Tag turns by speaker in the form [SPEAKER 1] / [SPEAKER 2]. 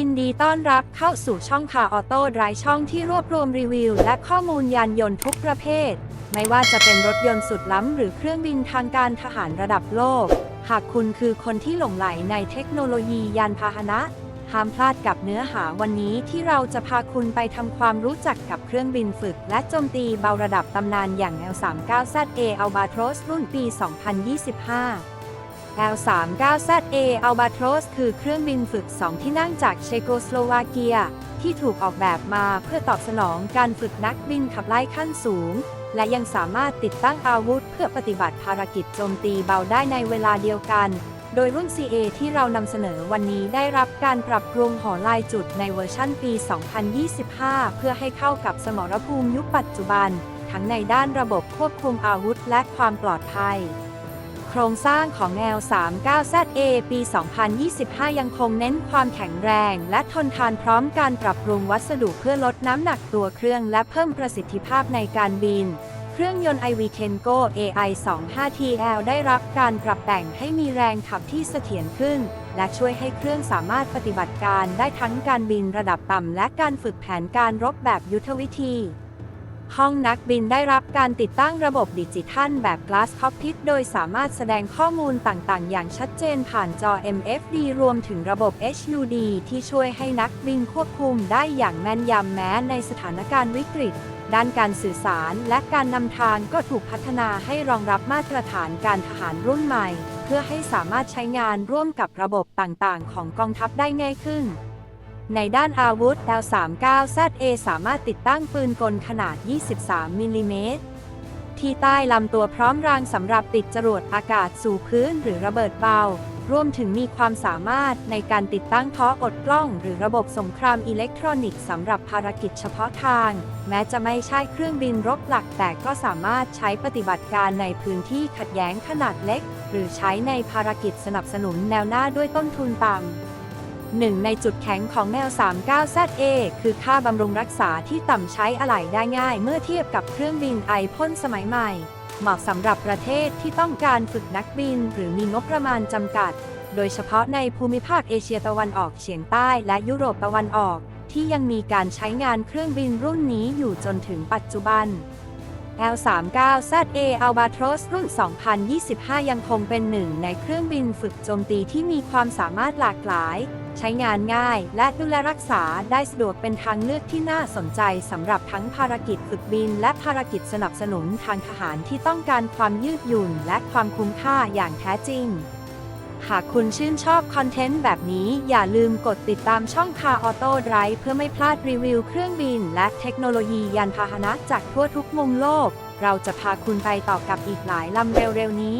[SPEAKER 1] ินดีต้อนรับเข้าสู่ช่องคาออโต้ไดรช่องที่รวบรวมรีวิว และข้อมูลยานยนต์ทุกประเภท ไม่ว่าจะเป็นรถยนต์สุดล้ำ หรือเครื่องบินทางการทหารระดับโลก หากคุณคือคนที่หลงไหลในเทคโนโลยียานพาหนะ ห้ามพลาดกับเนื้อหาวันนี้ที่เราจะพาคุณไปทำความรู้จักกับเครื่องบินฝึก และโจมตีเบาระดับตำนานอย่าง L39ZA Albatros รุ่นปี 2025 L39ZA Albatros คือเครื่องบินฝึก 2 ที่นั่งจากเชโกสโลวาเกีย ที่ถูกออกแบบมาเพื่อตอบสนองการฝึกนักบินขับไล่ขั้นสูง และยังสามารถติดตั้งอาวุธเพื่อปฏิบัติภารกิจโจมตีเบาได้ในเวลาเดียวกัน โดยรุ่น CA ที่เรานำเสนอวันนี้ได้รับการปรับปรุงหอลายจุดในเวอร์ชั่นปี 2025 เพื่อให้เข้ากับสมรภูมิยุคปัจจุบัน ทั้งในด้านระบบควบคุมอาวุธและความปลอดภัย ครงสร้างของ L39ZA ปี 2025 ยังคงเน้นความแข็งแรงและทนทานพร้อมการปรับปรุงวัสดุเพื่อลดน้ำหนักตัวเครื่องและเพิ่มประสิทธิภาพในการบิน เครื่องยนต์ iV Tengo AI 25 TL ได้รับการปรับแต่งให้มีแรงขับที่เสถียรขึ้น และช่วยให้เครื่องสามารถปฏิบัติการได้ทั้งการบินระดับต่ำและการฝึกแผนการรบแบบยุทธวิธี ห้องนักบินได้รับการติดตั้งระบบดิจิทัลแบบ Glass Cockpit โดยสามารถแสดงข้อมูลต่างๆ อย่างชัดเจนผ่านจอ MFD รวมถึงระบบ HUD ที่ช่วยให้นักบินควบคุมได้อย่างแม่นยำแม้ในสถานการณ์วิกฤต ด้านการสื่อสารและการนำทางก็ถูกพัฒนาให้รองรับมาตรฐานการทหารรุ่นใหม่ เพื่อให้สามารถใช้งานร่วมกับระบบต่างๆ ของกองทัพได้ง่ายขึ้น ในด้านอาวุธ L39ZA สามารถติดตั้งปืนกลขนาด 23 มิลลิเมตร ที่ใต้ลำตัวพร้อมรางสำหรับติดจรวดอากาศสู่พื้นหรือระเบิดเบา รวมถึงมีความสามารถในการติดตั้งท้ออดกล้อง หรือระบบสงครามอิเล็กทรอนิกส์สำหรับภารกิจเฉพาะทาง แม้จะไม่ใช่เครื่องบินรบหลักแต่ก็สามารถใช้ปฏิบัติการในพื้นที่ขัดแย้งขนาดเล็ก หรือใช้ในภารกิจสนับสนุนแนวหน้าด้วยต้นทุนต่ำ หนึ่งในจุดแข็งของแนว 39ZA คือค่าบำรุงรักษาที่ต่ำใช้อะไหล่ได้ง่าย เมื่อเทียบกับเครื่องบินไอพ่นสมัยใหม่ เหมาะสำหรับประเทศที่ต้องการฝึกนักบิน หรือมีงบประมาณจำกัด โดยเฉพาะในภูมิภาคเอเชียตะวันออกเฉียงใต้และยุโรปตะวันออก ที่ยังมีการใช้งานเครื่องบินรุ่นนี้อยู่จนถึงปัจจุบัน L39ZA Albatros รุ่น 2025 ยังคงเป็นหนึ่งในเครื่องบินฝึกโจมตีที่มีความสามารถหลากหลาย ใช้งานง่าย และดูแลรักษาได้สะดวกเป็นทางเลือกที่น่าสนใจสำหรับทั้งภารกิจฝึกบิน และภารกิจสนับสนุนทางทหารที่ต้องการความยืดหยุ่น และความคุ้มค่าอย่างแท้จริง หากคุณชื่นชอบคอนเทนต์แบบนี้อย่าลืมกดติดตามช่องคาออโต้ไดรเพื่อไม่พลาดรีวิวเครื่องบิน และเทคโนโลยียานพาหนะจากทั่วทุกมุมโลก เราจะพาคุณไปต่อกับอีกหลายลำเร็วๆนี้